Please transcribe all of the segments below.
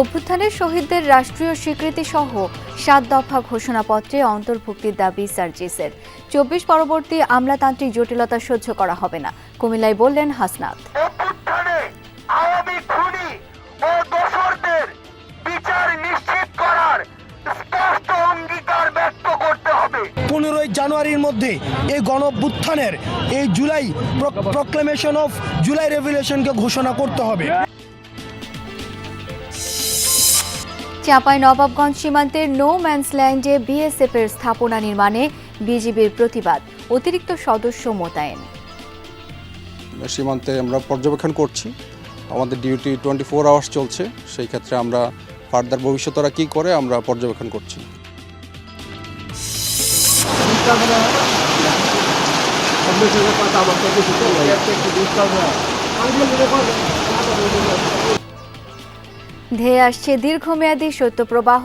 অভ্যুত্থানের শহীদদের রাষ্ট্রীয় স্বীকৃতি সহ সাত দফা ঘোষণাপত্রে অন্তর্ভুক্তির দাবি সার্জিসের। চব্বিশ পরবর্তী আমলাতান্ত্রিক জটিলতা সহ্য করা হবে না কুমিল্লায় বললেন হাসনাত। অভ্যুত্থানে আওয়ামী খুনি ও দোসরদের বিচার নিশ্চিত করার স্পষ্ট অঙ্গীকার ব্যক্ত করতে হবে। পনেরোই জানুয়ারির মধ্যে এই গণভ্যুত্থানের এই জুলাই প্রক্লেমেশন অফ জুলাই রেভুলেশনকে ঘোষণা করতে হবে। চাঁপাই নবাবগঞ্জ সীমান্তের নো ম্যানস ল্যান্ডে বিএসএফ এর স্থাপনা নির্মাণে বিজিবির প্রতিবাদ। অতিরিক্ত সদস্য মোতায়েন। সীমান্তে আমরা পর্যবেক্ষণ করছি। আমাদের ডিউটি টোয়েন্টি ফোর আওয়ার্স চলছে। সেই ক্ষেত্রে আমরা ফার্দার ভবিষ্যৎ ওরা কী করে আমরা পর্যবেক্ষণ করছি। ধেয়ে আসছে দীর্ঘমেয়াদী শৈত্যপ্রবাহ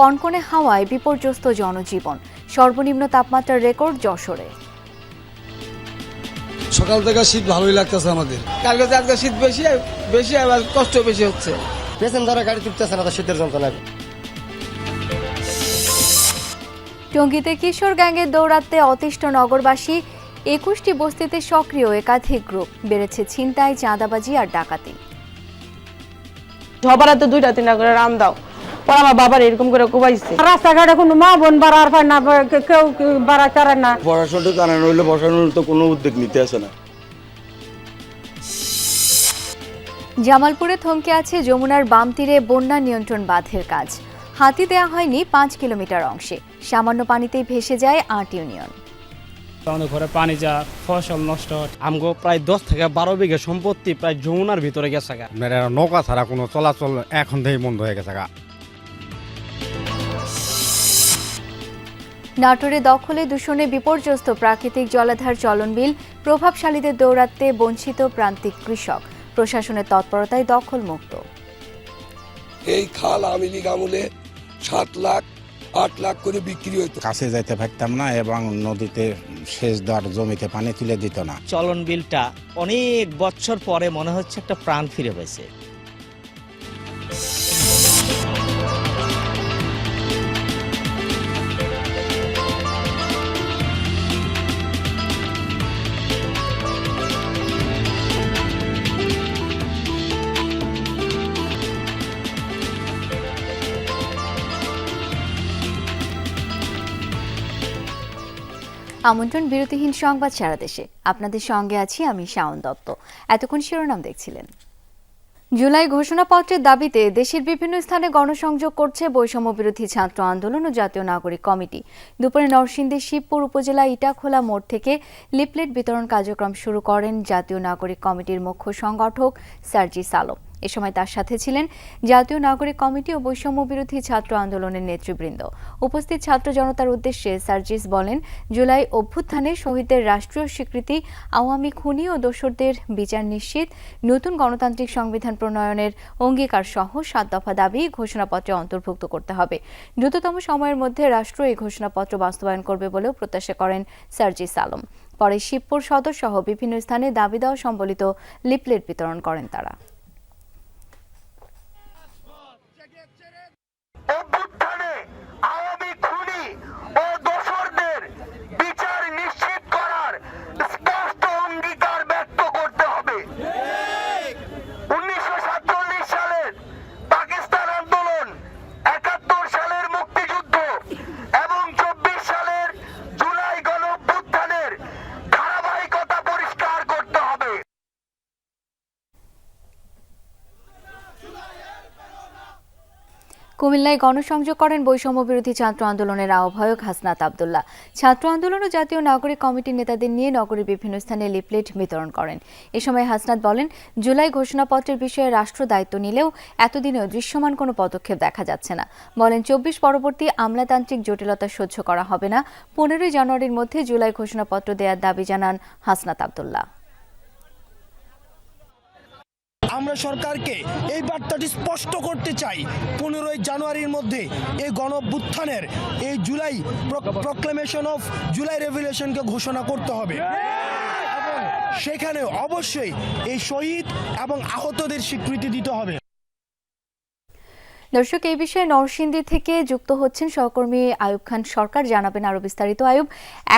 কনকনে হাওয়ায় বিপর্যস্ত জনজীবন। সর্বনিম্ন তাপমাত্রার রেকর্ড যশোরে। সকাল থেকে শীত ভালোই লাগতেছে আমাদের। কালকে আজকে শীত বেশি বেশি আবার কষ্ট বেশি হচ্ছে। প্যাসেঞ্জাররা গাড়ি তুলতেছে না শীতের যন্ত্রণায়। টঙ্গীতে কিশোর গ্যাংয়ের দৌরাত্মে অতিষ্ঠ নগরবাসী একুশটি বস্তিতে সক্রিয় একাধিক গ্রুপ। বেড়েছে ছিনতাই চাঁদাবাজি আর ডাকাতি। সবার তো দুইটা তিনটা করে রাম দাও। পর আমার বাবার এরকম করে কোবাইছে। রাস্তাঘাটে কোনো মা বোন বাড়ার পায় না কেউ বাড়া চারে না। জানা নইলে বসানোর তো কোনো উদ্যোগ নিতে আসে না। জামালপুরে থমকে আছে যমুনার বাম তীরে বন্যা নিয়ন্ত্রণ বাঁধের কাজ। হাতি দেয়া হয়নি পাঁচ কিলোমিটার অংশে। সামান্য পানিতেই ভেসে যায় আট ইউনিয়ন। আমাদের ঘরে পানি যা ফসল নষ্ট। আমগো প্রায় দশ থেকে বারো বিঘা সম্পত্তি প্রায় যমুনার ভিতরে গেছে গা। নৌকা ছাড়া কোনো চলাচল এখন থেকে বন্ধ হয়ে গেছে গা। নাটোরে দখলে দূষণে বিপর্যস্ত প্রাকৃতিক জলাধার চলনবিল প্রভাবশালীদের দৌরাত্মে বঞ্চিত প্রান্তিক কৃষক। প্রশাসনের তৎপরতায় দখল মুক্ত এই খাল আওয়ামী লীগ আমলে সাত লাখ আট লাখ করে বিক্রি হইতো। কাছে যাইতে পারতাম না এবং নদীতে সেচ দেওয়ার জমিতে পানি তুলে দিত না। চলন বিলটা অনেক বছর পরে মনে হচ্ছে একটা প্রাণ ফিরে পেয়েছে আমন্ত্রণ বিরতিহীন সংবাদ সারা দেশে। আপনাদের সঙ্গে আছি আমি শাওন দত্ত। এতক্ষণ শিরোনাম দেখছিলেন। জুলাই ঘোষণাপত্রের দাবিতে দেশের বিভিন্ন স্থানে গণসংযোগ করছে বৈষম্য বিরোধী ছাত্র আন্দোলন ও জাতীয় নাগরিক কমিটি। দুপুরে নরসিংদীর শিবপুর উপজেলা ইটাখোলা মোড় থেকে লিফলেট বিতরণ কার্যক্রম শুরু করেন জাতীয় নাগরিক কমিটির মুখ্য সংগঠক সার্জিস আলম। এ সময় তার সাথে ছিলেন জাতীয় নাগরিক কমিটি ও বৈষম্য বিরোধী ছাত্র আন্দোলনের নেতৃবৃন্দ। উপস্থিত ছাত্র জনতার উদ্দেশ্যে সার্জিস বলেন, জুলাই অভ্যুত্থানে শহীদদের রাষ্ট্রীয় স্বীকৃতি, আওয়ামী খুনি ও দোসরদের বিচার নিশ্চিত, নতুন গণতান্ত্রিক সংবিধান প্রণয়নের অঙ্গীকার সহ সাত দফা দাবি ঘোষণাপত্রে অন্তর্ভুক্ত করতে হবে। দ্রুততম সময়ের মধ্যে রাষ্ট্র এই ঘোষণাপত্র বাস্তবায়ন করবে বলেও প্রত্যাশা করেন সার্জিস আলম। পরে শিবপুর সদর সহ বিভিন্ন স্থানে দাবি দেওয়া সম্বলিত লিফলেট বিতরণ করেন তারা। কুমিল্লায় গণসংযোগ করেন বৈষম্য বিরোধী ছাত্র আন্দোলনের আহ্বায়ক হাসনাত আবদুল্লাহ। ছাত্র আন্দোলন ও জাতীয় নাগরিক কমিটির নেতাদের নিয়ে নগরীর বিভিন্ন স্থানে লিফলেট বিতরণ করেন। এ সময় হাসনাত বলেন, জুলাই ঘোষণাপত্রের বিষয়ে রাষ্ট্র দায়িত্ব নিলেও এতদিনেও দৃশ্যমান কোনো পদক্ষেপ দেখা যাচ্ছে না। বলেন, চব্বিশ পরবর্তী আমলাতান্ত্রিক জটিলতা সহ্য করা হবে না। পনেরোই জানুয়ারির মধ্যে জুলাই ঘোষণাপত্র দেওয়ার দাবি জানান হাসনাত আবদুল্লাহ। আমরা সরকারকে এই বার্তাটি স্পষ্ট করতে চাই। পনেরোই জানুয়ারির মধ্যে এই গণভ্যুত্থানের এই জুলাই প্রক্লেমেশন অফ জুলাই রেভুলেশনকে ঘোষণা করতে হবে। সেখানে অবশ্যই এই শহীদ এবং আহতদের স্বীকৃতি দিতে হবে। দর্শক, এই বিষয়ে নরসিংদী থেকে যুক্ত হচ্ছেন সহকর্মী আয়ুব খান সরকার। জানাবেন আরও বিস্তারিত। আয়ুব,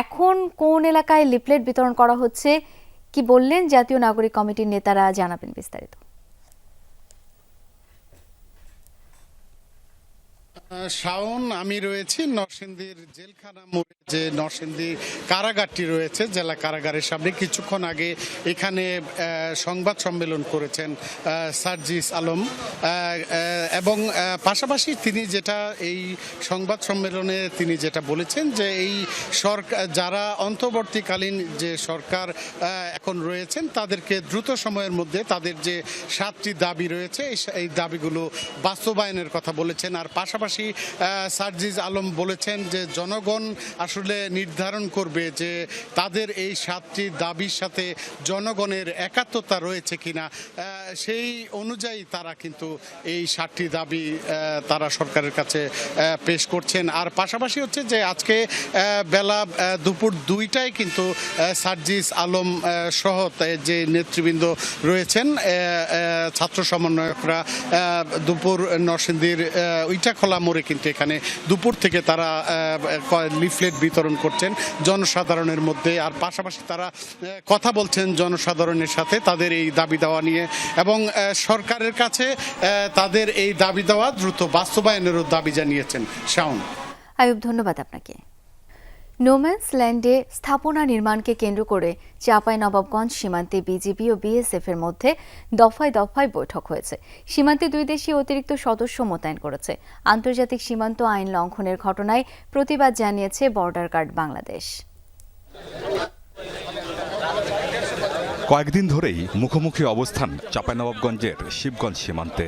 এখন কোন এলাকায় লিফলেট বিতরণ করা হচ্ছে? কি বললেন জাতীয় নাগরিক কমিটির নেতারা? জানাবেন বিস্তারিত। শাওন, আমি রয়েছি নরসিংদীর জেলখানা মোড়ে যে নরসিংদী কারাগারটি রয়েছে, জেলা কারাগারের সামনে। কিছুক্ষণ আগে এখানে সংবাদ সম্মেলন করেছেন সার্জিস আলম। এবং পাশাপাশি তিনি যেটা এই সংবাদ সম্মেলনে তিনি যেটা বলেছেন যে এই সরকার যারা অন্তর্বর্তীকালীন যে সরকার এখন রয়েছেন, তাদেরকে দ্রুত সময়ের মধ্যে তাদের যে সাতটি দাবি রয়েছে এই দাবিগুলো বাস্তবায়নের কথা বলেছেন। আর পাশাপাশি আহ, সার্জিজ আলম বলেছেন যে জনগণ আসলে নির্ধারণ করবে যে তাদের এই সাতটি দাবির সাথে জনগণের একাত্মতা রয়েছে কিনা। সেই অনুযায়ী তারা কিন্তু এই সাতটি দাবি তারা সরকারের কাছে পেশ করছেন। আর পাশাপাশি হচ্ছে যে আজকে বেলা দুপুর দুইটায় কিন্তু সার্জিস আলম সহ যে নেতৃবৃন্দ রয়েছেন ছাত্র সমন্বয়করা দুপুর নরসিংদীর ইটাখোলা মোড়ে কিন্তু এখানে দুপুর থেকে তারা লিফলেট বিতরণ করছেন জনসাধারণের মধ্যে। আর পাশাপাশি তারা কথা বলছেন জনসাধারণের সাথে তাদের এই দাবি দেওয়া নিয়ে। এবং সরকারের কাছে তাদের এই দাবি দেওয়া দ্রুত বাস্তবায়নেরও দাবি জানিয়েছেন শাওন। আয়ুব, ধন্যবাদ আপনাকে। নোম্যান্স ল্যান্ডে স্থাপনা নির্মাণকে কেন্দ্র করে চাপাই নবাবগঞ্জ সীমান্তে বিজিবি ও বিএসএফ এর মধ্যে দফায় দফায় বৈঠক হয়েছে। সীমান্তে দুই দেশই অতিরিক্ত সদস্য মোতায়েন করেছে। আন্তর্জাতিক সীমান্ত আইন লঙ্ঘনের ঘটনায় প্রতিবাদ জানিয়েছে বর্ডার গার্ড বাংলাদেশ। কয়েকদিন ধরেই মুখোমুখি অবস্থান চাঁপাইনবাবগঞ্জের শিবগঞ্জ সীমান্তে।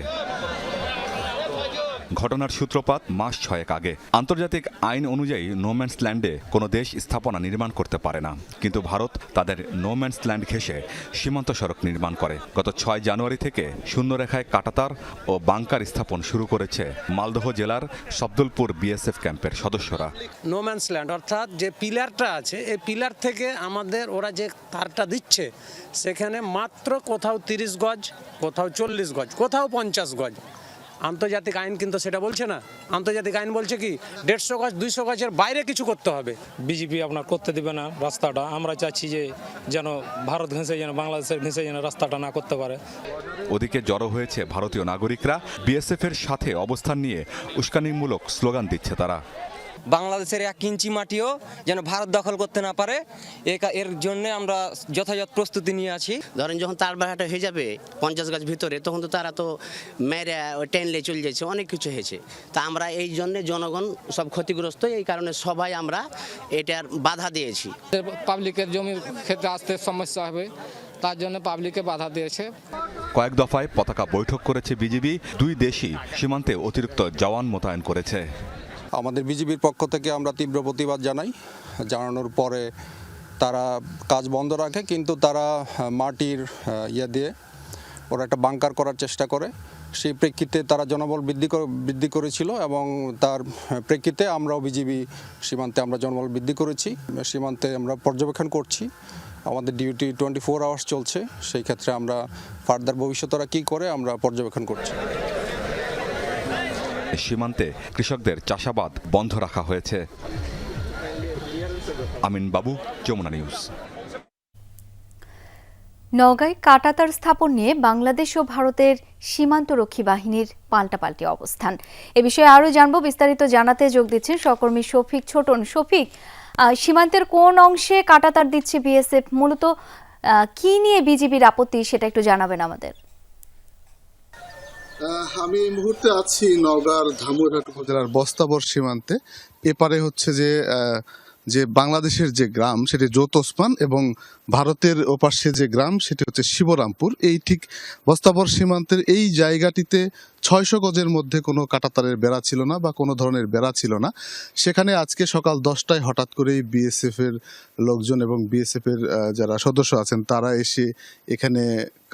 ঘটনার সূত্রপাত মাস ছয়েক আগে। আন্তর্জাতিক আইন অনুযায়ী নোম্যান্স ল্যান্ডে কোনো দেশ স্থাপনা নির্মাণ করতে পারে না। কিন্তু ভারত তাদের নোম্যান্স ল্যান্ড ঘেঁষে সীমান্ত সড়ক নির্মাণ করে। গত ছয় জানুয়ারি থেকে শূন্যরেখায় কাটাতার ও বাংকার স্থাপন শুরু করেছে মালদহ জেলার শব্দলপুর বিএসএফ ক্যাম্পের সদস্যরা। নোম্যান্স ল্যান্ড অর্থাৎ যে পিলারটা আছে, এই পিলার থেকে আমাদের ওরা যে তারটা দিচ্ছে, সেখানে মাত্র কোথাও তিরিশ গজ, কোথাও চল্লিশ গজ, কোথাও পঞ্চাশ গজ। আন্তর্জাতিক আইন কিন্তু সেটা বলছে না। আন্তর্জাতিক আইন বলছে কি দেড়শো গাছ দুইশো গজের বাইরে কিছু করতে হবে। বিজেপি আপনার করতে দেবে না রাস্তাটা। আমরা চাচ্ছি যে যেন ভারত ঘেঁষে যেন বাংলাদেশের ঘেঁষে যেন রাস্তাটা না করতে পারে। ওদিকে জড়ো হয়েছে ভারতীয় নাগরিকরা। বিএসএফ এর সাথে অবস্থান নিয়ে উস্কানিমূলক স্লোগান দিচ্ছে তারা। বাংলাদেশের এক ইঞ্চি মাটিও যেন ভারত দখল করতে না পারে এ- এর জন্য আমরা যথাযথ প্রস্তুতি নিয়ে আছি। ধরেন যখন তার বাড়াটা হয়ে যাবে পঞ্চাশ গাছ ভিতরে তখন তো তারা তো মেরে টেনলে চলে যাচ্ছে অনেক কিছু হয়েছে। তা আমরা এই জন্য জনগণ সব ক্ষতিগ্রস্ত এই কারণে সবাই আমরা এটার বাধা দিয়েছি। পাবলিকের জমির ক্ষেত্রে আসতে সমস্যা হবে তার জন্য পাবলিকে বাধা দিয়েছে। কয়েক দফায় পতাকা বৈঠক করেছে বিজিবি দুই দেশই সীমান্তে অতিরিক্ত জওয়ান মোতায়েন করেছে। আমাদের বিজিবির পক্ষ থেকে আমরা তীব্র প্রতিবাদ জানাই। জানানোর পরে তারা কাজ বন্ধ রাখে, কিন্তু তারা মাটির ইয়ে দিয়ে ওরা একটা বাংকার করার চেষ্টা করে। সেই প্রেক্ষিতে তারা জনবল বৃদ্ধি বৃদ্ধি করেছিল এবং তার প্রেক্ষিতে আমরাও বিজিবি সীমান্তে আমরা জনবল বৃদ্ধি করেছি। সীমান্তে আমরা পর্যবেক্ষণ করছি। আমাদের ডিউটি টোয়েন্টি ফোর আওয়ার্স চলছে। সেই ক্ষেত্রে আমরা ফার্দার ভবিষ্যতরা কী করে আমরা পর্যবেক্ষণ করছি। সীমান্তে কৃষকদের চাষাবাদ বন্ধ রাখা হয়েছে। আমিন বাবু, যমুনা নিউজ। নওগাঁয় কাটাতার স্থাপন নিয়ে বাংলাদেশ ও ভারতের সীমান্তরক্ষী বাহিনীর পাল্টাপাল্টি অবস্থান। এ বিষয়ে আরও জানব, বিস্তারিত জানাতে যোগ দিচ্ছেন সহকর্মী শফিক ছোটন। শফিক সীমান্তের কোন অংশে কাটাতার দিচ্ছে বিএসএফ? মূলত কি নিয়ে বিজিবির আপত্তি, সেটা একটু জানাবেন আমাদের। আমি এই মুহূর্তে আছি নওগাঁর ধামুরহাট উপজেলার বস্তাবর সীমান্তে। এপারে হচ্ছে যে যে বাংলাদেশের যে গ্রাম, সেটি জোতোসমান এবং ভারতের ওপাশে যে গ্রাম, সেটি হচ্ছে শিবরামপুর। এই ঠিক বস্তাবর সীমান্তের এই জায়গাটিতে ছয়শো গজের মধ্যে কোনো কাটাতারের বেড়া ছিল না বা কোনো ধরনের বেড়া ছিল না। সেখানে আজকে সকাল দশটায় হঠাৎ করেই বিএসএফ এর লোকজন এবং বিএসএফ এর যারা সদস্য আছেন, তারা এসে এখানে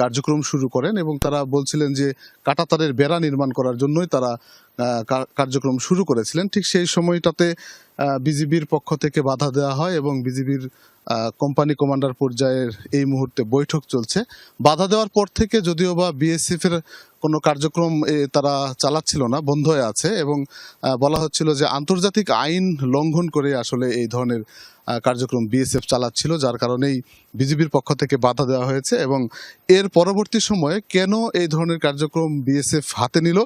কার্যক্রম শুরু করেন এবং তারা বলছিলেন যে কাটাতারের বেড়া নির্মাণ করার জন্যই তারা কার্যক্রম শুরু করেছিলেন। ঠিক সেই সময়টাতে বিজিবির পক্ষ থেকে বাধা দেওয়া হয় এবং বিজিবির কোম্পানি কমান্ডার পর্যায়ের এই মুহূর্তে বৈঠক চলছে। বাধা দেওয়ার পর থেকে যদিও বা বিএসএফ এর কোনো কার্যক্রম তারা চালাচ্ছিল না, বন্ধ হয়ে আছে এবং বলা হচ্ছিল যে আন্তর্জাতিক আইন লঙ্ঘন করে আসলে এই ধরনের কার্যক্রম বিএসএফ চালাচ্ছিল, যার কারণেই বিজেপির পক্ষ থেকে বাধা দেওয়া হয়েছে এবং এর পরবর্তী সময়ে কেন এই ধরনের কার্যক্রম বিএসএফ হাতে নিল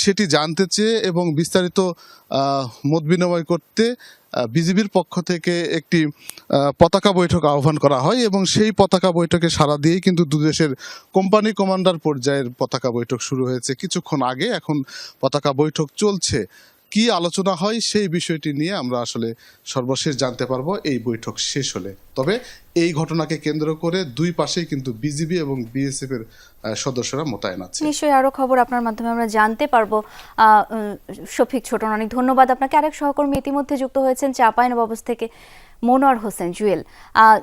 সেটি জানতে চেয়ে এবং বিস্তারিত মত বিনিময় করতে বিজিবির পক্ষ থেকে একটি পতাকা বৈঠক আহ্বান করা হয় এবং সেই পতাকা বৈঠকে সারা দিয়েই কিন্তু দুদেশের কোম্পানি কমান্ডার পর্যায়ের পতাকা বৈঠক শুরু হয়েছে। কিছুক্ষণ আগে এখন পতাকা বৈঠক চলছে। কি আলোচনা হয় সেই বিষয়টি নিয়ে আমরা আসলে সর্বশেষ জানতে পারব। এই বৈঠক শেষ হলে। তবে এই ঘটনাকে কেন্দ্র করে দুই পাশেই কিন্তু বিজিবি এবং বিএসএফ এর সদস্যরা মোতায়েন আছে। নিশ্চয়ই আরও খবর আপনার মাধ্যমে আমরা জানতে পারব। শফিক ছোটন, অনেক ধন্যবাদ আপনাকে। আরেক সহকর্মী ইতিমধ্যে যুক্ত হয়েছেন চাঁপাইনবাবগঞ্জ থেকে মনোয়ার হোসেন জুয়েল।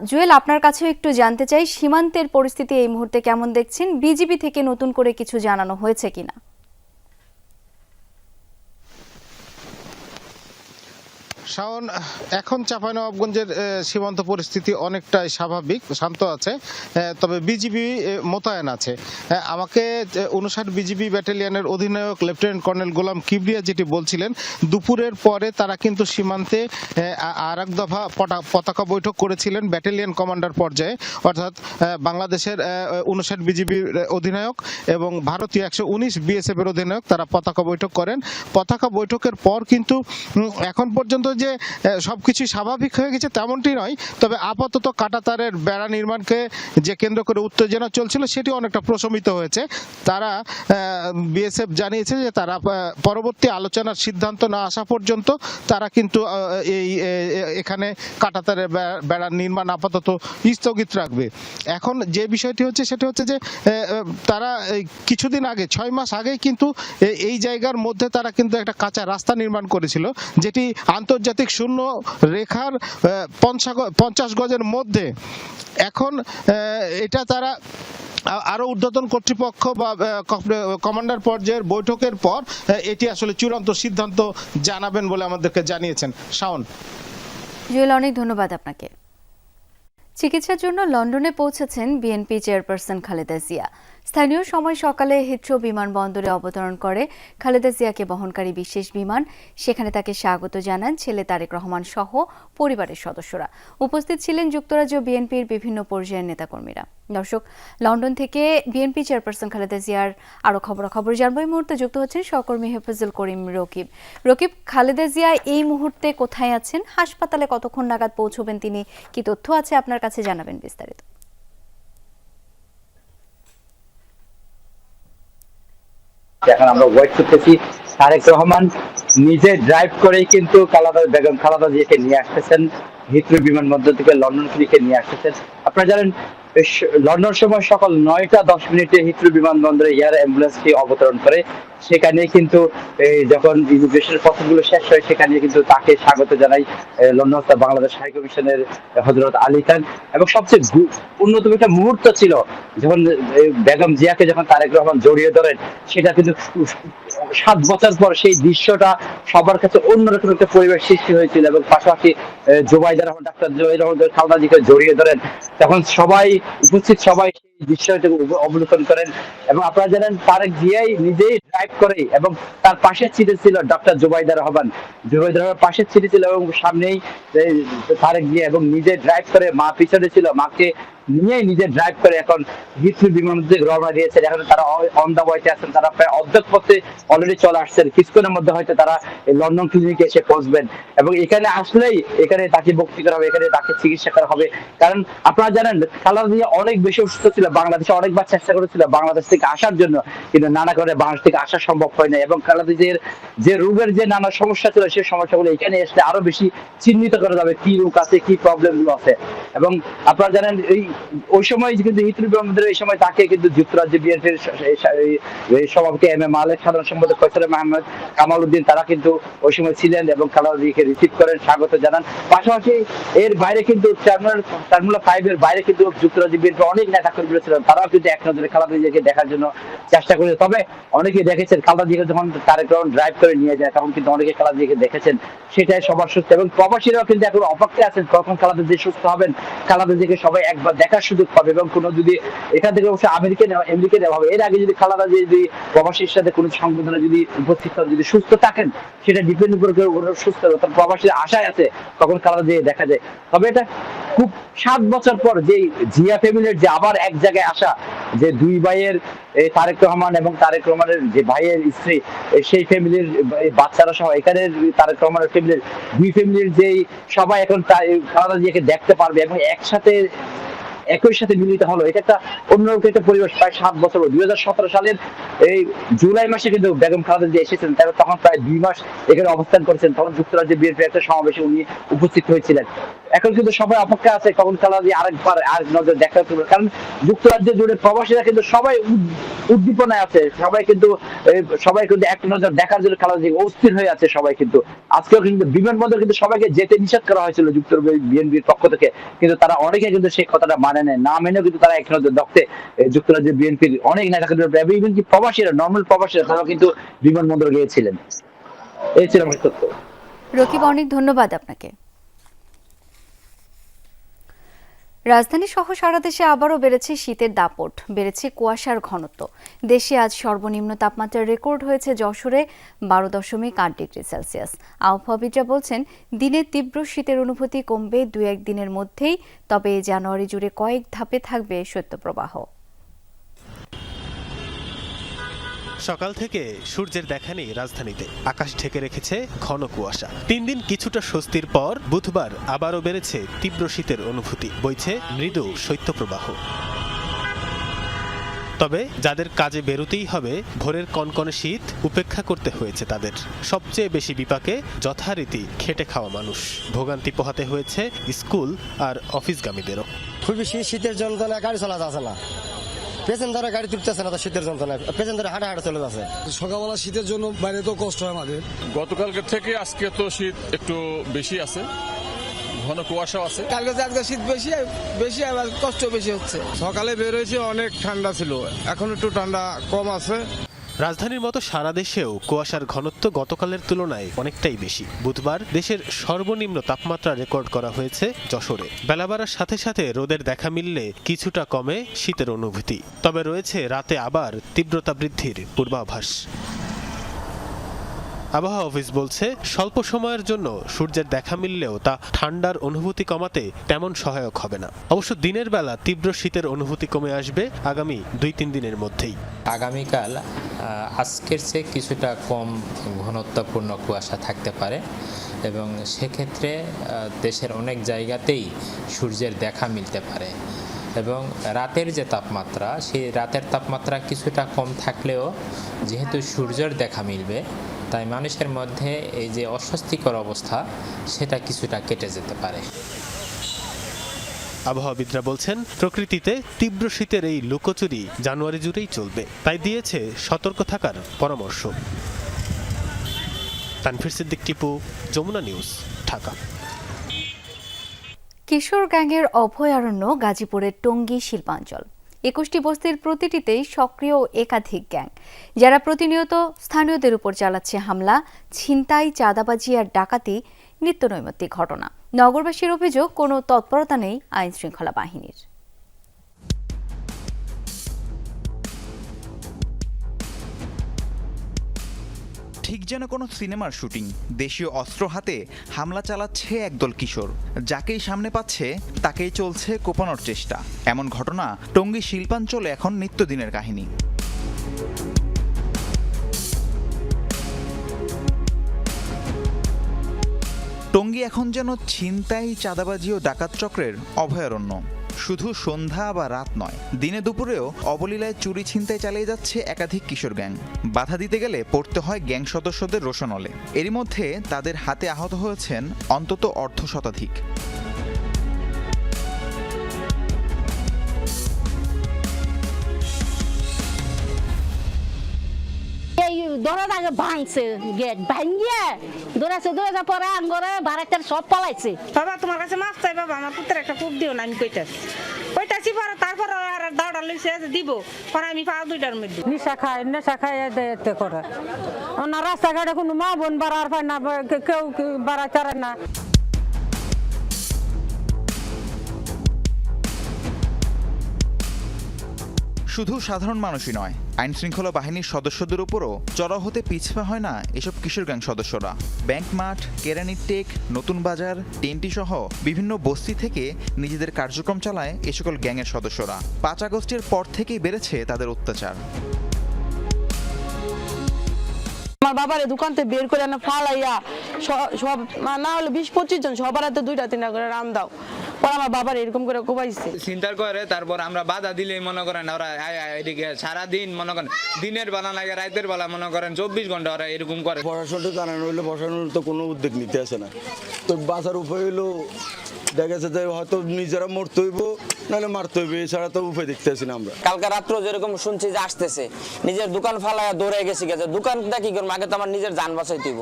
জুয়েল, আপনার কাছেও একটু জানতে চাই, সীমান্তের পরিস্থিতি এই মুহূর্তে কেমন দেখছেন? বিজিবি থেকে নতুন করে কিছু জানানো হয়েছে কিনা? শাওন, এখন চাঁপাইনবাবগঞ্জের সীমান্ত পরিস্থিতি অনেকটাই স্বাভাবিক, শান্ত আছে তবে বিজিবি মোতায়েন আছে। আমাকে উনষাট বিজিবি ব্যাটালিয়নের অধিনায়ক, লেফটেন্যান্ট কর্নেল গোলাম কিবরিয়া যেটি বলছিলেন, দুপুরের পরে তারা কিন্তু সীমান্তে আর এক দফা পতাকা বৈঠক করেছিলেন ব্যাটালিয়ন কমান্ডার পর্যায়ে। অর্থাৎ বাংলাদেশের উনষাট বিজিবির অধিনায়ক এবং ভারতীয় একশো উনিশ বিএসএফ এর অধিনায়ক তারা পতাকা বৈঠক করেন। পতাকা বৈঠকের পর কিন্তু এখন পর্যন্ত যে আহ, সবকিছু স্বাভাবিক হয়ে গেছে তেমনটি নয়। তবে আপাতত কাটাতারের বেড়া নির্মাণকে যে কেন্দ্র করে উত্তেজনা চলছিল সেটি অনেকটা প্রশমিত হয়েছে। তারা বিএসএফ জানিয়েছে যে তারা পরবর্তী আলোচনার সিদ্ধান্ত না আসা পর্যন্ত তারা কিন্তু এই এখানে কাটাতারের বে- বেড়ার নির্মাণ আপাতত স্থগিত রাখবে। এখন যে বিষয়টি হচ্ছে সেটা হচ্ছে যে তারা কিছুদিন আগে ছয় মাস আগেই কিন্তু এই জায়গার মধ্যে তারা কিন্তু একটা কাঁচা রাস্তা নির্মাণ করেছিল যেটি আন্তর্জাতিক শূন্য রেখার পঞ্চাশ গজের মধ্যে। এখন এটা তারা আ- আরও ঊর্ধ্বতন কর্তৃপক্ষ বা কমান্ডার পর্যায়ের বৈঠকের পর এটি আসলে চূড়ান্ত সিদ্ধান্ত জানাবেন বলে আমাদেরকে জানিয়েছেন। শাওন। জুয়েল, অনেক ধন্যবাদ আপনাকে। চিকিৎসার জন্য লন্ডনে পৌঁছেছেন বিএনপি চেয়ারপারসন খালেদা জিয়া। স্থানীয় সময় সকালে হিথ্রো বিমানবন্দরে অবতরণ করে খালেদা জিয়াকে বহনকারী বিশেষ বিমান। সেখানে তাকে স্বাগত জানান ছেলে তারেক রহমান সহ পরিবারের সদস্যরা। উপস্থিত ছিলেন যুক্তরাজ্য বিএনপির বিভিন্ন পর্যায়ের নেতাকর্মীরা। দর্শক, লন্ডন থেকে বিএনপি চেয়ারপারসন খালেদা জিয়ার আরও খবরাখবর জানব। এই মুহূর্তে যুক্ত হচ্ছেন সহকর্মী হেফাজুল করিম রকিব। রকিব, খালেদা জিয়া এই মুহূর্তে কোথায় আছেন? হাসপাতালে কতক্ষণ নাগাদ পৌঁছবেন তিনি? কি তথ্য আছে আপনার কাছে? জানাবেন বিস্তারিত। এখন আমরা ওয়েট করতেছি। তারেক রহমান নিজে ড্রাইভ করেই কিন্তু কালাদা বেগম খালাদা জিয়াকে নিয়ে আসতেছেন। হিথ্রো বিমানবন্দর থেকে লন্ডন থেকে নিয়ে আসতেছেন। আপনারা জানেন লন্ডন সময় সকাল নয়টা দশ মিনিটে হিথ্রো বিমানবন্দরে এয়ার অ্যাম্বুলেন্সটি অবতরণ করে। সেখানে কিন্তু যখন ইমিগ্রেশনের প্রসেসগুলো শেষ হয়, সেখানে কিন্তু তাকে স্বাগত জানাই লন্ডন বাংলাদেশ হাই কমিশনের হজরত আলী খান। এবং সবচেয়ে অন্যতম একটা মুহূর্ত ছিল, যখন বেগম জিয়াকে যখন তারেক রহমান জড়িয়ে ধরেন, সেটা কিন্তু সাত বছর পর সেই দৃশ্যটা সবার কাছে অন্যরকম একটা পরিবেশ সৃষ্টি হয়েছিল এবং পাশাপাশি জোবাইদা রহমান ডাক্তার জোবাইদা রহমান খালদাজিকে জড়িয়ে ধরেন। তখন সবাই উপস্থিত সবাই উপ- অবলোকন করেন এবং আপনারা জানেন তারেক জিয়াই নিজেই ড্রাইভ করে এবং তার পাশের সিটে ছিল ডক্টর জোবাইদা রহমান। জোবাইদা রহমান পাশের সিটে ছিল এবং সামনেই তারেক জিয়া এবং নিজে ড্রাইভ করে মা পিছনে ছিল। মাকে নিয়েই নিজে ড্রাইভ করে এখন হিথ্রো বিমানবন্দর রওনা দিয়েছেন। এখন তারা অন দা ওয়েতে আছেন। তারা প্রায় অর্ধেক পথে অলরেডি চলে আসছেন। কিছুক্ষণের মধ্যে হয়তো তারা লন্ডন ক্লিনিকে এসে পৌঁছবেন। এবং এখানে আসলেই এখানে তাকে ভক্তি করা হবে, এখানে তাকে চিকিৎসা করা হবে। কারণ আপনারা জানেন খালাদা অনেক বেশি অসুস্থ ছিল। বাংলাদেশে অনেকবার চেষ্টা করেছিল বাংলাদেশ থেকে আসার জন্য, কিন্তু নানা করে বাংলাদেশ থেকে আসা সম্ভব হয় না এবং খালাদা যে রোগের যে নানা সমস্যা ছিল, সেই সমস্যাগুলো এখানে এসে আরও বেশি চিহ্নিত করা যাবে কি রোগ আছে, কি প্রবলেম আছে। এবং আপনারা জানেন, এই, ওই সময় কিন্তু হিতুল বিমানবন্দরের এই সময় তাকে কিন্তু যুক্তরাজ্য বিএনপির সভাপতি এম এ মালেক, সাধারণ সম্পাদক ফয়সাল মাহমুদ কামাল উদ্দিন তারা কিন্তু ওই সময় ছিলেন এবং খালাদা রিসিভ করেন, স্বাগত জানান। পাশাপাশি এর বাইরে কিন্তু টার্মিনাল ফাইভ এর বাইরে কিন্তু যুক্তরাজ্য বিএনপি অনেক নেতা কর্মীরা করেছিলেন। তারাও কিন্তু এক নজরে খালাদা জিয়াকে দেখার জন্য চেষ্টা করেছে। তবে অনেকে দেখেছেন খালাদা জিয়াকে যখন তারেক রহমান ড্রাইভ করে নিয়ে যায়, তখন কিন্তু অনেকে খালাদা জিয়াকে দেখেছেন, সেটাই সবার সুস্থ। এবং প্রবাসীরাও কিন্তু এখন অপেক্ষায় আছেন, কখন খালাদা জিয়া সুস্থ হবেন খালাদা জিয়াকে সবাই একবার দেখার সুযোগ পাবে এবং কোনো যদি এখান থেকে অবশ্যই আমেরিকা নেওয়া আমেরিকা নেওয়া হবে। এর আগে যদি খালাদা জিয়া যদি প্রবাসীর সাথে কোনো সংবেদনা যদি উপস্থিত হন, যদি সুস্থ থাকেন, সেটা ডিপেন্ড করে ওরা সুস্থ হবে। তখন প্রবাসীর আশায় আছে তখন খালাদা জিয়া দেখা যায়। তবে এটা খুব সাত বছর পর যে জিয়া ফ্যামিলির যে আবার এক জায়গায় আসা যে দুই ভাইয়ের তারেক রহমান এবং তারেক রহমানের যে ভাইয়ের স্ত্রী সেই ফ্যামিলির বাচ্চারা সহ এখানে তারেক রহমানের ফ্যামিলির দুই ফ্যামিলির যেই সবাই এখন খালাদা জিয়াকে দেখতে পারবে এবং একসাথে, একই সাথে মিলিত হলো, এটা একটা অন্যরকম একটা পরিবেশ। প্রায় সাত বছর দুই হাজার সতেরো সালের এই জুলাই মাসে কিন্তু বেগম খালেদা জিয়া এসেছেন তখন প্রায় দুই মাস এখানে অবস্থান করেছেন। তখন যুক্তরাজ্যের বিএনপি একটা সমাবেশে উনি উপস্থিত হয়েছিলেন। এখন কিন্তু সবাই অপেক্ষা আছে কখন জিয়া আরেকবার আরেক নজর দেখা করবে কারণ যুক্তরাজ্য জুড়ে প্রবাসীরা কিন্তু সবাই উদ্দীপনায় আছে, সবাই কিন্তু সবাই কিন্তু এক নজর দেখার জন্য খালেদা জিয়া অস্থির হয়ে আছে সবাই কিন্তু। আজকেও কিন্তু বিমানবন্দর কিন্তু সবাইকে যেতে নিষেধ করা হয়েছিল যুক্তরাজ্য বিএনপির পক্ষ থেকে। কিন্তু তারা অনেকে কিন্তু সেই কথাটা মানে নেয়। না মেনেও কিন্তু তারা এক নজর দেখতে যুক্তরাজ্যের বিএনপির অনেক নেতা কিন্তু ইভেন কি প্রবাসীরা নর্মাল প্রবাসীরা, তারাও কিন্তু বিমানবন্দর গিয়েছিলেন। এই ছিল আমার তথ্য। রকিব, অনেক ধন্যবাদ আপনাকে। রাজধানী সহ সারা দেশে আবারও বেড়েছে শীতের দাপট, বেড়েছে কুয়াশার ঘনত্ব। দেশে আজ সর্বনিম্ন তাপমাত্রার রেকর্ড হয়েছে যশোরে বারো দশমিক আট ডিগ্রি সেলসিয়াস। আবহাওয়াবিদরা বলছেন, দিনে তীব্র শীতের অনুভূতি কমবে দু এক দিনের মধ্যেই, তবে জানুয়ারি জুড়ে কয়েক ধাপে থাকবে শৈত্যপ্রবাহ। সকাল থেকে সূর্যের দেখা নেই রাজধানীতে। আকাশ ঢেকে রেখেছে ঘন কুয়াশা। তিন দিন কিছুটা স্বস্তির পর বুধবার আবারও বেড়েছে তীব্র শীতের অনুভূতি। বইছে মৃদু শৈত্যপ্রবাহ। তবে যাদের কাজে বেরোতেই হবে, ভোরের কনকনে শীত উপেক্ষা করতে হয়েছে তাদের। সবচেয়ে বেশি বিপাকে যথারীতি খেটে খাওয়া মানুষ। ভোগান্তি পোহাতে হয়েছে স্কুল আর অফিসগামীদেরও। খুবই শীত শীতের যন্ত্রণা গাড়ি চলা যাচ্ছে না। প্যাসেঞ্জারে গাড়ি তুলতেছে না তো শীতের যন্ত্রণা প্যাসেঞ্জারে হাঁটা হাঁটা চলে যাচ্ছে। সকালবেলা শীতের জন্য বাইরে তো কষ্ট হয় আমাদের। গতকালকে থেকে আজকে তো শীত একটু বেশি আছে। ঘন কুয়াশাও আছে। কালকে আজকে শীত বেশি বেশি আবার কষ্ট বেশি হচ্ছে। সকালে বের হয়েছে অনেক ঠান্ডা ছিল। এখন একটু ঠান্ডা কম আছে। রাজধানীর মতো সারা দেশেও কুয়াশার ঘনত্ব গতকালের তুলনায় অনেকটাই বেশি। বুধবার দেশের সর্বনিম্ন তাপমাত্রা রেকর্ড করা হয়েছে যশোরে। বেলা বাড়ার সাথে সাথে রোদের দেখা মিললে কিছুটা কমে শীতের অনুভূতি। তবে রয়েছে রাতে আবার তীব্রতা বৃদ্ধির পূর্বাভাস। আবহাওয়া অফিস বলছে, স্বল্প সময়ের জন্য সূর্যের দেখা মিললেও তা ঠান্ডার অনুভূতি কমাতে তেমন সহায়ক হবে না। অবশ্য দিনের বেলা তীব্র শীতের অনুভূতি কমে আসবে আগামী দুই তিন দিনের মধ্যেই। আগামীকাল আজকের চেয়ে কিছুটা কম ঘনত্বপূর্ণ কুয়াশা থাকতে পারে এবং সেক্ষেত্রে দেশের অনেক জায়গাতেই সূর্যের দেখা মিলতে পারে এবং রাতের যে তাপমাত্রা, সেই রাতের তাপমাত্রা কিছুটা কম থাকলেও যেহেতু সূর্যের দেখা মিলবে তাই মানুষের মধ্যে এই যে অস্বস্তিকর অবস্থা সেটা কিছুটা কেটে যেতে পারে। আবহাওয়াবিদরা বলছেন প্রকৃতিতে তীব্র শীতের এই লুকোচুরি জানুয়ারি জুড়েই চলবে। তাই দিয়েছে সতর্ক থাকার পরামর্শ। তানফির সিদ্দিক টিপু যমুনা নিউজ ঢাকা। কিশোর গ্যাংয়ের অভয়ারণ্য গাজীপুরের টঙ্গী শিল্পাঞ্চল। একুশটি বস্তির প্রতিটিতেই সক্রিয় একাধিক গ্যাং। যারা প্রতিনিয়ত স্থানীয়দের উপর চালাচ্ছে হামলা, ছিনতাই, চাঁদাবাজি আর ডাকাতি নিত্যনৈমিত্তিক ঘটনা। নগরবাসীর অভিযোগ, কোনো তৎপরতা নেই আইন শৃঙ্খলা বাহিনীর। ঠিক যেন কোনো সিনেমার শুটিং। দেশীয় অস্ত্র হাতে হামলা চালাচ্ছে একদল কিশোর। যাকেই সামনে পাচ্ছে, তাকেই চলছে কোপানোর চেষ্টা। এমন ঘটনা টঙ্গী শিল্পাঞ্চলে এখন নিত্যদিনের কাহিনী। টঙ্গী এখন যেন ছিনতাই, চাঁদাবাজি ও ডাকাত চক্রের অভয়ারণ্য। শুধু সন্ধ্যা বা রাত নয়, দিনে দুপুরেও অবলীলায় চুরি ছিনতাই চালিয়ে যাচ্ছে একাধিক কিশোর গ্যাং। বাধা দিতে গেলে পড়তে হয় গ্যাং সদস্যদের রোশনলে এরই মধ্যে তাদের হাতে আহত হয়েছেন অন্তত অর্ধ শতাধিক। আগে ভাঙছে গেট ভাঙিয়ে দৌড়াছে দৌড়াছে পরে আঙ্গরে বারাটার সব পলাইছে। বাবা তোমার কাছে মাছ চাই বাবা আমার পুত্রের একটা কূপ দিও না আমি কইতাছি। কইতাছি পরে তারপর আর দাওড়া লইছে যে দিব পরে আমি পাও দুইটার মধ্যে। নিশা খায় নেশা খায় এতে করে। না রাস্তাঘাটে কোনো মা বোন বাড়ার পায় না কেউ বাড়া চারে না। শুধু সাধারণ মানুষই নয় আইন শৃঙ্খলা বাহিনীর সদস্যদের উপরও চড়াও হতে পিছপা হয় না এসব কিশোর গ্যাং সদস্যরা। ব্যাংক মাঠ, কেরানির টেক, নতুন বাজার টেন্টি সহ বিভিন্ন বস্তি থেকে নিজেদের কার্যক্রম চালায় এ সকল গ্যাংয়ের সদস্যরা। পাঁচ আগস্টের পর থেকেই বেড়েছে তাদের অত্যাচার। আমার বাবারে দোকান থেকে বের করে না ফালাইয়া সব না হলে বিশ পঁচিশ জন, সবার হাতে দুইটা, তিনটা করে রাম দাও। আমার বাবার এরকম করে কোবাইছে চিন্তার করে তারপর আমরা বাধা দিলেই মনে করেন ওরা আয় আয় এদিকে সারাদিন মনে করেন দিনের বেলা লাগে রাতের বেলা মনে করেন চব্বিশ ঘণ্টা ওরা এরকম করে। পড়াশোনাটা জানানো হইলে পড়াশোনার তো কোনো উদ্যোগ নিতে আসে না। তো বাঁচার উপায় হইল দেখা গেছে যে হয়তো নিজেরা মরতে হইব নাহলে মারতে হইবে এছাড়া তো উপায় না আমরা। কালকে রাত্র যেরকম শুনছি যে আসতেছে নিজের দোকান ফালায় দৌড়ে গেছি গেছে দোকানটা কি করব? আগে তো আমার নিজের যান বাঁচাইতে হইব।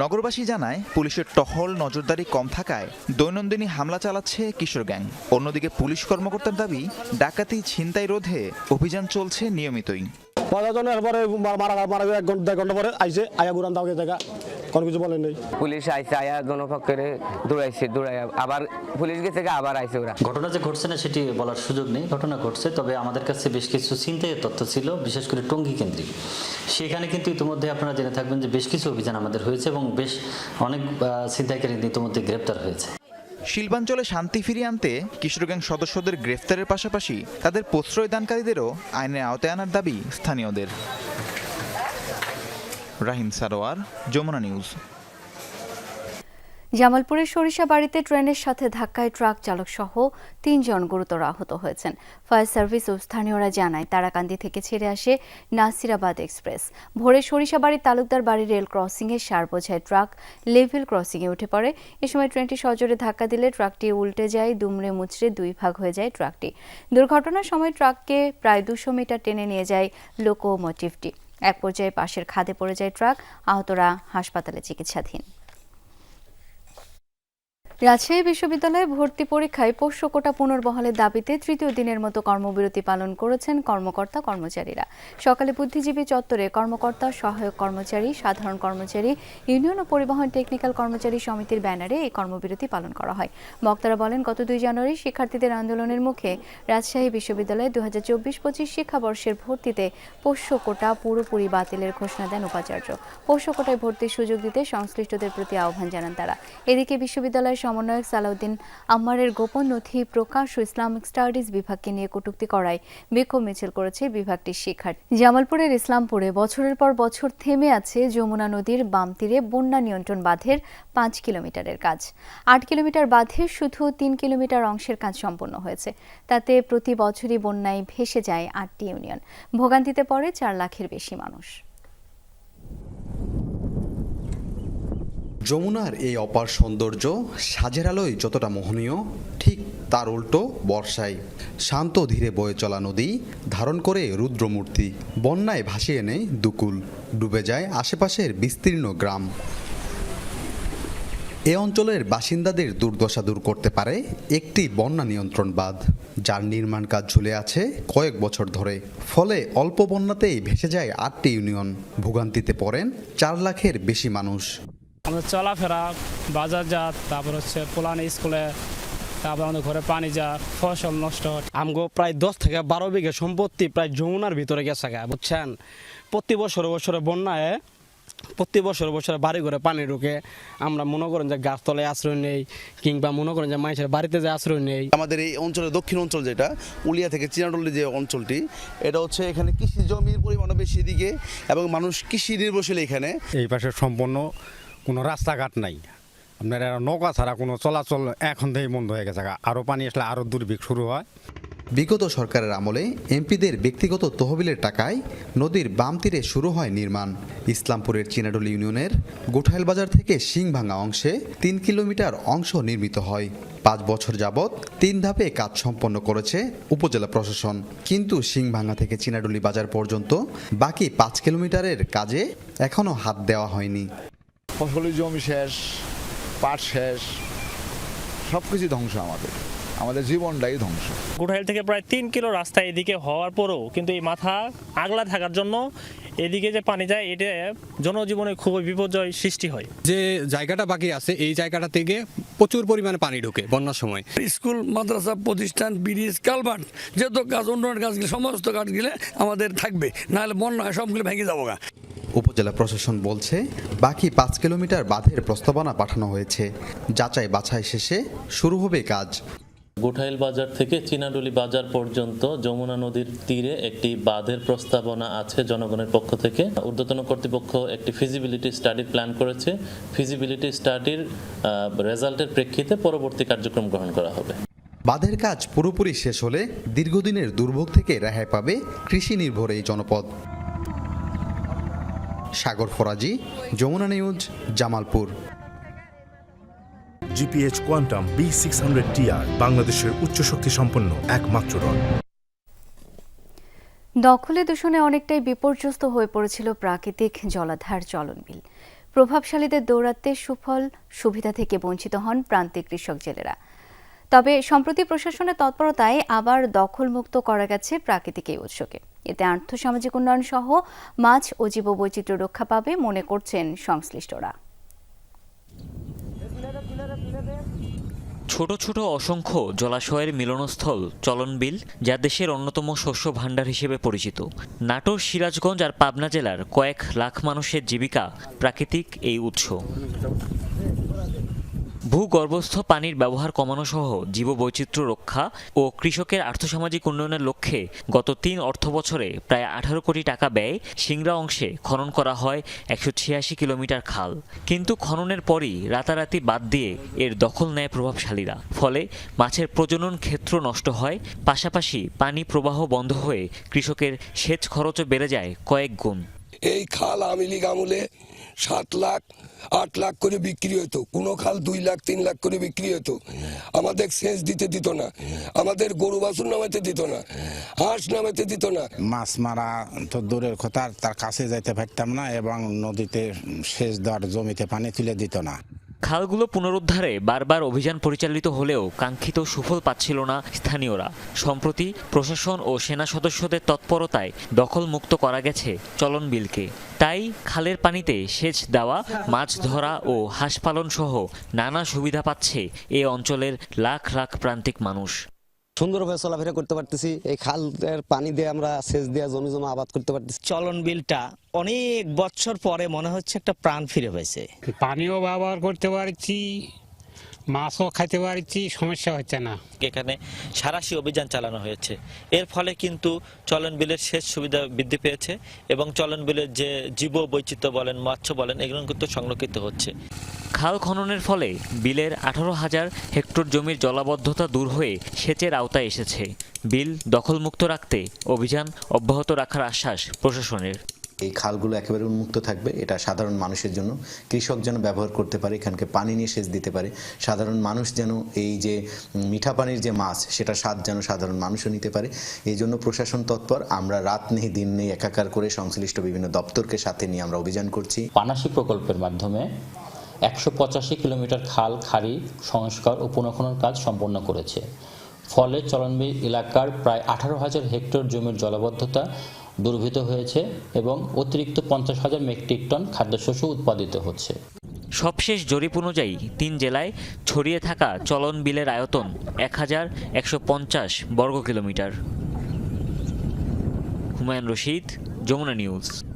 নগরবাসী জানায়, পুলিশের টহল নজরদারি কম থাকায় দৈনন্দিনী হামলা চালাচ্ছে কিশোর গ্যাং। অন্যদিকে পুলিশ কর্মকর্তার দাবি, ডাকাতি, ছিনতাই রোধে অভিযান চলছে নিয়মিতই। মারা মারা এক ঘণ্টা ঘণ্টা পরে আইসে আয়া ঘুরান দাও জায়গা। কোনো কিছু বলেন নেই? পুলিশ আইসে আয়া জনপক্ষে দৌড়াইছে দৌড়াই আবার পুলিশ গেছে আবার আইসে ওরা। ঘটনা যে ঘটছে না সেটি বলার সুযোগ নেই ঘটনা ঘটছে তবে আমাদের কাছে বেশ কিছু চিন্তায় তথ্য ছিল বিশেষ করে টঙ্গী কেন্দ্রিক। সেখানে কিন্তু ইতিমধ্যে আপনারা জেনে থাকবেন যে বেশ কিছু অভিযান আমাদের হয়েছে এবং বেশ অনেক চিন্তাকারী ইতিমধ্যে গ্রেপ্তার হয়েছে। শিল্পাঞ্চলে শান্তি ফিরিয়ে আনতে কিশোর গ্যাং সদস্যদের গ্রেফতারের পাশাপাশি তাদের প্রশ্রয় দানকারীদেরও আইনের আওতায় আনার দাবি স্থানীয়দের। রাহিম সারোয়ার, যমুনা নিউজ। জামালপুরের সরিষা বাড়িতে ট্রেনের সাথে ধাক্কায় ট্রাক চালক সহ তিনজন গুরুতর আহত হয়েছেন। ফায়ার সার্ভিস ও স্থানীয়রা জানায়, তারাকান্দি থেকে ছেড়ে আসে নাসিরাবাদ এক্সপ্রেস। ভোরে সরিষাবাড়ির তালুকদার বাড়ির রেল ক্রসিংয়ে সার বোঝায় ট্রাক। লেভেল ক্রসিংয়ে উঠে পড়ে। এ সময় ট্রেনটি সজোরে ধাক্কা দিলে ট্রাকটি উল্টে যায়, দুমড়ে মুচড়ে দুই ভাগ হয়ে যায় ট্রাকটি। দুর্ঘটনার সময় ট্রাককে প্রায় দুশো মিটার টেনে নিয়ে যায় লোকোমোটিভটি। এক পর্যায়ে পাশের খাদে পড়ে যায় ট্রাক আহতরা হাসপাতালে চিকিৎসাধীন। রাজশাহী বিশ্ববিদ্যালয়ে ভর্তি পরীক্ষায় পোষ্য কোটা পুনর্বহালের দাবিতে তৃতীয় দিনের মতো কর্মবিরতি পালন করেছেন কর্মকর্তা কর্মচারীরা। সকালে বুদ্ধিজীবী চত্বরে কর্মকর্তা, সহায়ক কর্মচারী, সাধারণ কর্মচারী, ইউনিয়ন ও পরিবহন টেকনিক্যাল কর্মচারী সমিতির ব্যানারে এই কর্মবিরতি পালন করা হয়। বক্তারা বলেন, গত দুই জানুয়ারি শিক্ষার্থীদের আন্দোলনের মুখে রাজশাহী বিশ্ববিদ্যালয়ে দু হাজার চব্বিশ পঁচিশ শিক্ষাবর্ষের ভর্তিতে পোষ্য কোটা পুরোপুরি বাতিলের ঘোষণা দেন উপাচার্য। পোষ্য কোটায় ভর্তির সুযোগ দিতে সংশ্লিষ্টদের প্রতি আহ্বান জানান তারা। এদিকে বিশ্ববিদ্যালয়ের সমন্বয়ক সালাউদ্দিন আম্মারের গোপন নথি প্রকাশ ও ইসলামিক স্টাডিজ বিভাগকে নিয়ে কটূক্তি করায় বিক্ষোভ মিছিল করেছে বিভাগটির শিক্ষার্থী। জামালপুরের ইসলামপুরে বছরের পর বছর থেমে আছে যমুনা নদীর বাম তীরে বন্যা নিয়ন্ত্রণ বাঁধের পাঁচ কিলোমিটারের কাজ। আট কিলোমিটার বাঁধের শুধু তিন কিলোমিটার অংশের কাজ সম্পন্ন হয়েছে। তাতে প্রতি বছরই বন্যায় ভেসে যায় আটটি ইউনিয়ন। ভোগান্তিতে পড়ে চার লাখের বেশি মানুষ। যমুনার এই অপার সৌন্দর্য সাজের আলোয় যতটা মোহনীয়, ঠিক তার উল্টো বর্ষায়। শান্ত ধীরে বয়ে চলা নদী, ধারণ করে রুদ্রমূর্তি। বন্যায় ভাসিয়ে নেয় দুকুল, ডুবে যায় আশেপাশের বিস্তীর্ণ গ্রাম। এ অঞ্চলের বাসিন্দাদের দুর্দশা দূর করতে পারে একটি বন্যা নিয়ন্ত্রণ বাঁধ, যার নির্মাণ কাজ ঝুলে আছে কয়েক বছর ধরে। ফলে অল্প বন্যাতেই ভেসে যায় আটটি ইউনিয়ন, ভোগান্তিতে পড়েন চার লাখের বেশি মানুষ। আমাদের চলাফেরা বাজারজাত তারপর হচ্ছে পোলানি স্কুলে তারপর আমাদের ঘরে পানি যা ফসল নষ্ট হয় আমগো প্রায় দশ থেকে বারো বিঘা সম্পত্তি প্রায় যমুনার ভিতরে গেছে গা বুঝছেন? প্রতি বছর বছরে বন্যায় প্রতি বছর বছরে বাড়ি ঘরে পানি ঢুকে আমরা মনে করেন যে গাছতলায় আশ্রয় নেই কিংবা মনে করেন যে মানুষের বাড়িতে যে আশ্রয় নেই। আমাদের এই অঞ্চলের দক্ষিণ অঞ্চল যেটা উলিয়া থেকে চিনাডলি যে অঞ্চলটি এটা হচ্ছে এখানে কৃষি জমির পরিমাণও বেশি দিকে এবং মানুষ কৃষি নির্ভরশীল এখানে। এই পাশে সম্পূর্ণ কোনো রাস্তাঘাট নাই। আপনার নৌকা ছাড়া কোনো চলাচল এখন থেকেই বন্ধ হয়ে গেছে। আরও পানি আসলে আরও দুর্ভিক্ষ শুরু হয়। বিগত সরকারের আমলে এমপিদের ব্যক্তিগত তহবিলের টাকায় নদীর বাম তীরে শুরু হয় নির্মাণ। ইসলামপুরের চিনাডল ইউনিয়নের গোঠাইল বাজার থেকে সিংভাঙা অংশে তিন কিলোমিটার অংশ নির্মিত হয়। পাঁচ বছর যাবৎ তিন ধাপে কাজ সম্পন্ন করেছে উপজেলা প্রশাসন। কিন্তু সিংভাঙা থেকে চিনাডলি বাজার পর্যন্ত বাকি পাঁচ কিলোমিটারের কাজে এখনও হাত দেওয়া হয়নি। ফসলি জমি শেষ পাট শেষ সব কিছু ধ্বংস আমাদের। আমাদের জীবনটাই ধ্বংস। গুঠাইল থেকে প্রায় তিন কিলো রাস্তা এদিকে হওয়ার পরেও কিন্তু এই মাথা আগলা থাকার জন্য এদিকে যে পানি যায় এটা জনজীবনে খুবই বিপর্যয় সৃষ্টি হয়। যে জায়গাটা বাকি আছে এই জায়গাটা থেকে প্রচুর পরিমাণে পানি ঢোকে বন্যার সময়। স্কুল মাদ্রাসা প্রতিষ্ঠান ব্রিজ কালভার্ট যত গাছ উন্নয়ন কাজগুলো সমস্ত কাজগুলো আমাদের থাকবে। নাহলে বন্যা সবগুলো ভেঙে যাব গা। উপজেলা প্রশাসন বলছে বাকি পাঁচ কিলোমিটার বাঁধের প্রস্তাবনা পাঠানো হয়েছে। যাচাই বাছাই শেষে শুরু হবে কাজ। গোঠাইল বাজার থেকে চিনাডুলি বাজার পর্যন্ত যমুনা নদীর তীরে একটি বাঁধের প্রস্তাবনা আছে জনগণের পক্ষ থেকে। ঊর্ধ্বতন কর্তৃপক্ষ একটি ফিজিবিলিটি স্টাডি প্ল্যান করেছে। ফিজিবিলিটি স্টাডির রেজাল্টের প্রেক্ষিতে পরবর্তী কার্যক্রম গ্রহণ করা হবে। বাঁধের কাজ পুরোপুরি শেষ হলে দীর্ঘদিনের দুর্ভোগ থেকে রেহাই পাবে কৃষি নির্ভর এই জনপদ। Sagar Farazi Jamuna news Jamalpur. GPH quantum B six hundred TR বাংলাদেশের উচ্চ শক্তি সম্পন্ন একমাত্র রড। দখলে দূষণে অনেকটাই বিপর্যস্ত হয়ে পড়েছিল প্রাকৃতিক জলাধার চলনবিল। প্রভাবশালীদের দৌরাত্মে সুফল সুবিধা থেকে বঞ্চিত হন প্রান্তিক কৃষক জেলেরা। তবে সম্প্রতি প্রশাসনের তৎপরতায় আবার দখলমুক্ত করা গেছে প্রাকৃতিক এই উৎসকে। এতে আর্থসামাজিক উন্নয়ন সহ মাছ ও জীববৈচিত্র্য রক্ষা পাবে মনে করছেন সংশ্লিষ্টরা। ছোট ছোট অসংখ্য জলাশয়ের মিলনস্থল, চলনবিল, যা দেশের অন্যতম শস্য ভাণ্ডার হিসেবে পরিচিত। নাটোর, সিরাজগঞ্জ আর পাবনা জেলার কয়েক লাখ মানুষের জীবিকা প্রাকৃতিক এই উৎস। ভূগর্ভস্থ পানির ব্যবহার কমানো সহ জীববৈচিত্র্য রক্ষা ও কৃষকের আর্থসামাজিক উন্নয়নের লক্ষ্যে গত তিন অর্থবছরে প্রায় আঠারো কোটি টাকা ব্যয় সিংড়া অংশে খনন করা হয় একশো ছিয়াশি কিলোমিটার খাল। কিন্তু খননের পরই রাতারাতি বাদ দিয়ে এর দখল নেয় প্রভাবশালীরা। ফলে মাছের প্রজনন ক্ষেত্র নষ্ট হয়, পাশাপাশি পানি প্রবাহ বন্ধ হয়ে কৃষকের সেচ খরচও বেড়ে যায় কয়েক গুণ। এই খাল আমলে সাত লাখ, আট লাখ করে বিক্রি হতো কোনো খাল দুই লাখ, তিন লাখ করে বিক্রি হতো আমাদের সেচ দিতে দিত না। আমাদের গরু বাছুর নামাইতে দিত না। হাঁস নামাইতে দিত না। মাছ মারা তো দূরের কথা তার কাছে যাইতে পারতাম না এবং নদীতে সেচ দেওয়ার জমিতে পানি তুলে দিত না। খালগুলো পুনরুদ্ধারে বারবার অভিযান পরিচালিত হলেও কাঙ্ক্ষিত সুফল পাচ্ছিল না স্থানীয়রা। সম্প্রতি প্রশাসন ও সেনা সদস্যদের তৎপরতায় দখলমুক্ত করা গেছে চলন বিলকে। তাই খালের পানিতে সেচ দেওয়া, মাছ ধরা ও হাঁস পালন সহ নানা সুবিধা পাচ্ছে এ অঞ্চলের লাখ লাখ প্রান্তিক মানুষ। সুন্দরভাবে চলাফেরা করতে পারতেছি। এই খালের পানি দিয়ে আমরা সেচ দিয়ে জমি জমা আবাদ করতে পারতেছি। চলন বিলটা অনেক বছর পরে মনে হচ্ছে একটা প্রাণ ফিরে পেয়েছে। পানিও ব্যবহার করতে পারছি মাছও খাইতে পারছি সমস্যা হচ্ছে না। এখানে সারাশি অভিযান চালানো হয়েছে। এর ফলে কিন্তু চলন বিলের শেষ সুবিধা বৃদ্ধি পেয়েছে এবং চলন বিলের যে জীব বৈচিত্র্য বলেন মৎস্য বলেন এগুলো কিন্তু সংরক্ষিত হচ্ছে। খাল খননের ফলে বিলের আঠারো হাজার হেক্টর জমির জলাবদ্ধতা দূর হয়ে সেচের আওতায় এসেছে। বিল দখলমুক্ত রাখতে অভিযান অব্যাহত রাখার আশ্বাস প্রশাসনের। এই খালগুলো একেবারে উন্মুক্ত থাকবে। এটা সাধারণ মানুষের জন্য। কৃষক যেন ব্যবহার করতে পারে, এখানকে পানি নিয়ে সেচ দিতে পারে। সাধারণ মানুষ যেন এই যে মিঠা পানির যে মাছ সেটা স্বাদ যেন সাধারণ মানুষও নিতে পারে। এই জন্য প্রশাসন তৎপর, আমরা রাত নেই দিন নেই একাকার করে সংশ্লিষ্ট বিভিন্ন দপ্তরকে সাথে নিয়ে আমরা অভিযান করছি। পানাশি প্রকল্পের মাধ্যমে একশো পঁচাশি কিলোমিটার খাল, খাড়ি সংস্কার ও পুনঃখনন কাজ সম্পন্ন করেছে। ফলে চলনবিল এলাকার প্রায় আঠারো হাজার হেক্টর জমির জলাবদ্ধতা দুর্ভূত হয়েছে এবং অতিরিক্ত পঞ্চাশ হাজার মেট্রিক টন খাদ্যশস্য উৎপাদিত হচ্ছে। সবশেষ জরিপ অনুযায়ী তিন জেলায় ছড়িয়ে থাকা চলন বিলের আয়তন এক হাজার একশো পঞ্চাশ বর্গ কিলোমিটার। হুমায়ুন রশিদ, যমুনা নিউজ।